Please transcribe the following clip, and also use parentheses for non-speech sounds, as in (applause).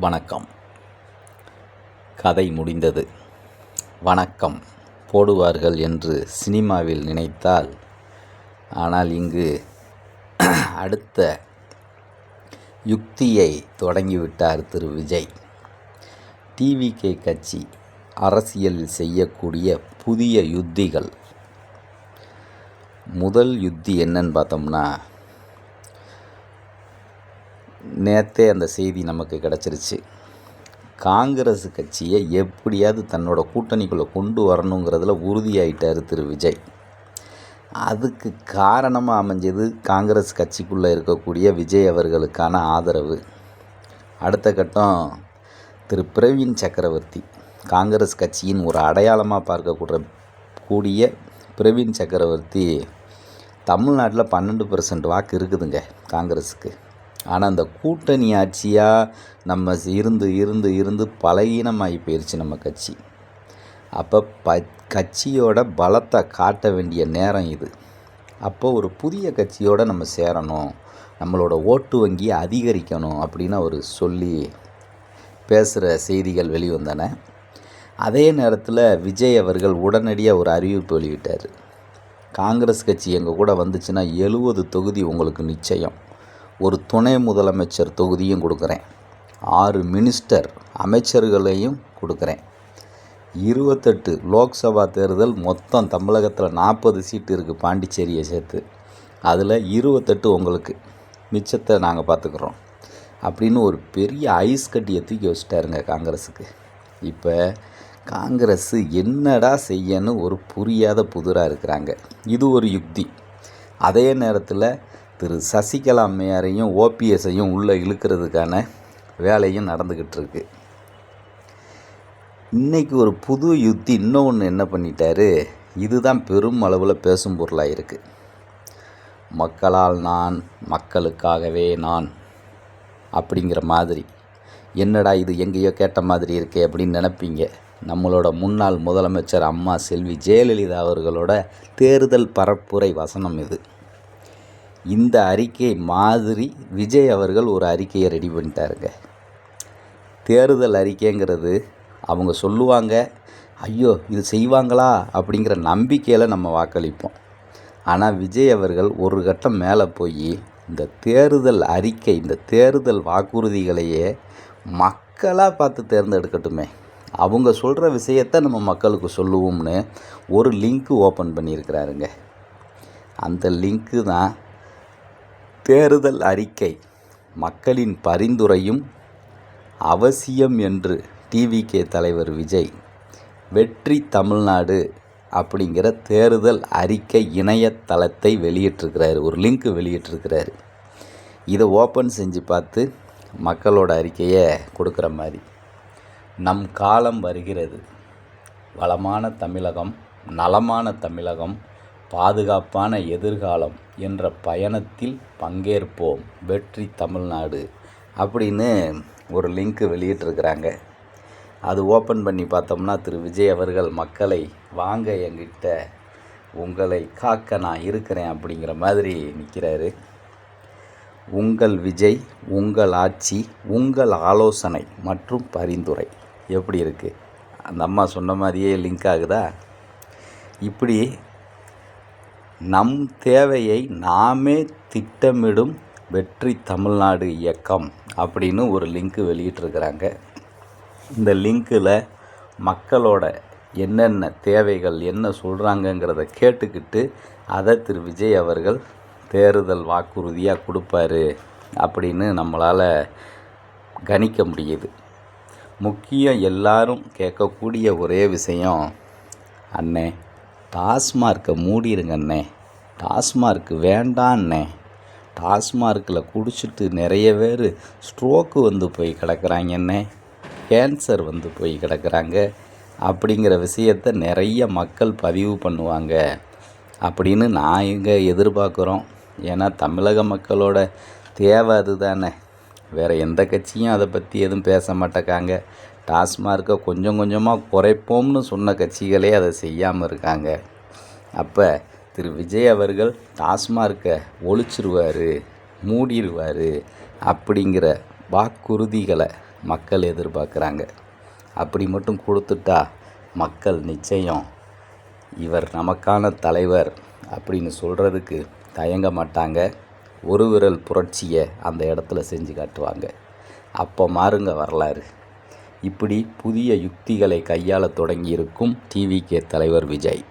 வணக்கம். கதை முடிந்தது. வணக்கம். போடுவார்கள் என்று சினிமாவில் நினைத்தால் ஆனால் இங்கு (clears throat) அடுத்த யுக்தியை தொடங்கிவிட்டார் திரு. விஜய். டிவிகே கட்சி அரசியலில் செய்யக்கூடிய புதிய யுத்திகள். முதல் யுத்தி என்னன்னு பார்த்தோம்னா நேற்றே அந்த செய்தி நமக்கு கிடச்சிருச்சு. காங்கிரஸ் கட்சியை எப்படியாவது தன்னோட கூட்டணிக்குள்ளே கொண்டு வரணுங்கிறதுல உறுதியாயிட்டார் திரு. விஜய். அதுக்கு காரணமாக அமைஞ்சது காங்கிரஸ் கட்சிக்குள்ளே இருக்கக்கூடிய விஜய் அவர்களுக்கான ஆதரவு. அடுத்த கட்டம் திரு. பிரவீன் சக்கரவர்த்தி. காங்கிரஸ் கட்சியின் ஒரு அடையாளமாக பார்க்கக்கூடிய கூடிய பிரவீன் சக்கரவர்த்தி தமிழ்நாட்டில் பன்னெண்டு பர்சன்ட் வாக்கு இருக்குதுங்க காங்கிரஸுக்கு. ஆனால் அந்த கூட்டணி ஆட்சியாக நம்ம இருந்து இருந்து இருந்து பலகீனமாகி போயிடுச்சு நம்ம கட்சி. அப்போ ப கட்சியோட பலத்தை காட்ட வேண்டிய நேரம் இது. அப்போ ஒரு புதிய கட்சியோடு நம்ம சேரணும் நம்மளோட ஓட்டு வங்கியை அதிகரிக்கணும் அப்படின்னு அவர் சொல்லி பேசுகிற செய்திகள் வெளிவந்தன. அதே நேரத்தில் விஜய் அவர்கள் உடனடியாக ஒரு அறிவிப்பு வெளியிட்டார். காங்கிரஸ் கட்சி எங்கள் கூட வந்துச்சுன்னா எழுபது தொகுதி உங்களுக்கு நிச்சயம். ஒரு துணை முதலமைச்சர் தொகுதியும் கொடுக்குறேன். ஆறு மினிஸ்டர் அமைச்சர்களையும் கொடுக்குறேன். இருபத்தெட்டு லோக்சபா தேர்தல் மொத்தம் தமிழகத்தில் நாற்பது சீட்டு இருக்குது பாண்டிச்சேரியை சேர்த்து. அதில் இருபத்தெட்டு உங்களுக்கு. மிச்சத்தை நாங்கள் பார்த்துக்குறோம் அப்படின்னு ஒரு பெரிய ஐஸ் கட்டியை தூக்கி வச்சுட்டாருங்க காங்கிரஸுக்கு இப்போ காங்கிரஸ் என்னடா செய்யன்னு ஒரு புரியாத புதிராக இருக்கிறாங்க. இது ஒரு யுக்தி. அதே நேரத்தில் திரு சசிகலா அம்மையாரையும் ஓபிஎஸையும் உள்ளே இழுக்கிறதுக்கான வேலையும் நடந்துக்கிட்டு இருக்கு இன்றைக்கி ஒரு புது யுத்தி இன்னொன்று என்ன பண்ணிட்டாரு? இதுதான் பெரும் அளவில் பேசும் பொருளாக இருக்குது மக்களால் நான் மக்களுக்காகவே நான் அப்படிங்கிற மாதிரி. என்னடா இது எங்கேயோ கேட்ட மாதிரி இருக்கே அப்படின்னு நினைப்பீங்க. நம்மளோட முன்னாள் முதலமைச்சர் அம்மா செல்வி ஜெயலலிதா அவர்களோட தேர்தல் பரப்புரை வசனம் இது. இந்த அறிக்கை மாதிரி விஜய் அவர்கள் ஒரு அறிக்கையை ரெடி பண்ணிட்டாருங்க. தேர்தல் அறிக்கைங்கிறது அவங்க சொல்லுவாங்க ஐயோ இது செய்வாங்களா? அப்படிங்கிற நம்பிக்கையில் நம்ம வாக்களிப்போம். ஆனால் விஜய் அவர்கள் ஒரு கட்டம் மேலே போய் இந்த தேர்தல் அறிக்கை இந்த தேர்தல் வாக்குறுதிகளையே மக்களாக பார்த்து தேர்ந்தெடுக்கட்டுமே. அவங்க சொல்கிற விஷயத்தை நம்ம மக்களுக்கு சொல்லுவோம்னு ஒரு லிங்க்கு ஓப்பன் பண்ணியிருக்கிறாருங்க. அந்த லிங்க்கு தான் தேர்தல் அறிக்கை மக்களின் பரிந்துரையும் அவசியம் என்று டிவிகே தலைவர் விஜய். வெற்றி தமிழ்நாடு அப்படிங்கிற தேர்தல் அறிக்கை இணையதளத்தை வெளியிட்டிருக்கிறாரு. ஒரு லிங்க் வெளியிட்டிருக்கிறாரு. இதை ஓப்பன் செஞ்சு பார்த்து மக்களோட அறிக்கையை கொடுக்குற மாதிரி. நம் காலம் வருகிறது. வளமான தமிழகம் நலமான தமிழகம் பாதுகாப்பான எதிர்காலம் என்ற பயணத்தில் பங்கேற்போம். வெற்றி தமிழ்நாடு அப்படின்னு ஒரு லிங்க்கு வெளியிட்டிருக்கிறாங்க. அது ஓப்பன் பண்ணி பார்த்தோம்னா திரு. விஜய் அவர்கள் மக்களை வாங்க என்கிட்ட உங்களை காக்க நான் இருக்கிறேன் அப்படிங்கிற மாதிரி நிற்கிறாரு உங்கள் விஜய் உங்கள் ஆட்சி உங்கள் ஆலோசனை மற்றும் பரிந்துரை எப்படி இருக்குது அந்த அம்மா சொன்ன மாதிரியே லிங்க் ஆகுதா? இப்படி நம் தேவையை நாமே திட்டமிடும் வெற்றி தமிழ்நாடு இயக்கம் அப்படின்னு ஒரு லிங்க்கு வெளியிட்டிருக்கிறாங்க. இந்த லிங்க்கில் மக்களோட என்னென்ன தேவைகள் என்ன சொல்கிறாங்கங்கிறத கேட்டுக்கிட்டு அதை திரு. விஜய் அவர்கள் தேர்தல் வாக்குறுதியாக கொடுப்பாரு அப்படின்னு நம்மளால் கணிக்க முடியுது. முக்கியம் எல்லாரும் கேட்கக்கூடிய ஒரே விஷயம் அண்ணே டாஸ்மார்க்கை மூடிடுங்கண்ணே டாஸ்மார்க் வேண்டாண்ணே. டாஸ்மார்க்கில் குடிச்சிட்டு நிறைய பேர் ஸ்ட்ரோக்கு வந்து போய் கிடக்குறாங்கண்ணே. கேன்சர் வந்து போய் கிடக்குறாங்க. அப்படிங்கிற விஷயத்த நிறைய மக்கள் பதிவு பண்ணுவாங்க. அப்படின்னு நான் இங்கே எதிர்பார்க்குறோம். ஏன்னா தமிழக மக்களோட தேவை அதுதானே. வேறு எந்த கட்சியும் அதை பற்றி எதுவும் பேச மாட்டேக்காங்க. டாஸ்மார்க்கை கொஞ்சம் கொஞ்சமாக குறைப்போம்னு சொன்ன கட்சிகளே அதை செய்யாமல் இருக்காங்க. அப்போ திரு விஜய் அவர்கள் டாஸ்மார்க்கை ஒழிச்சிருவார் மூடிடுவார் அப்படிங்கிற வாக்குறுதிகளை மக்கள் எதிர்பார்க்குறாங்க. அப்படி மட்டும் கொடுத்துட்டா மக்கள் நிச்சயம் இவர் நமக்கான தலைவர் அப்படின்னு சொல்கிறதுக்கு தயங்க மாட்டாங்க. ஒரு விரல் புரட்சியை அந்த இடத்துல செஞ்சு காட்டுவாங்க. அப்போ மாறுங்க வரலாறு. இப்படி புதிய யுக்திகளை கையாள தொடங்கியிருக்கும் டிவிகே தலைவர் விஜய்.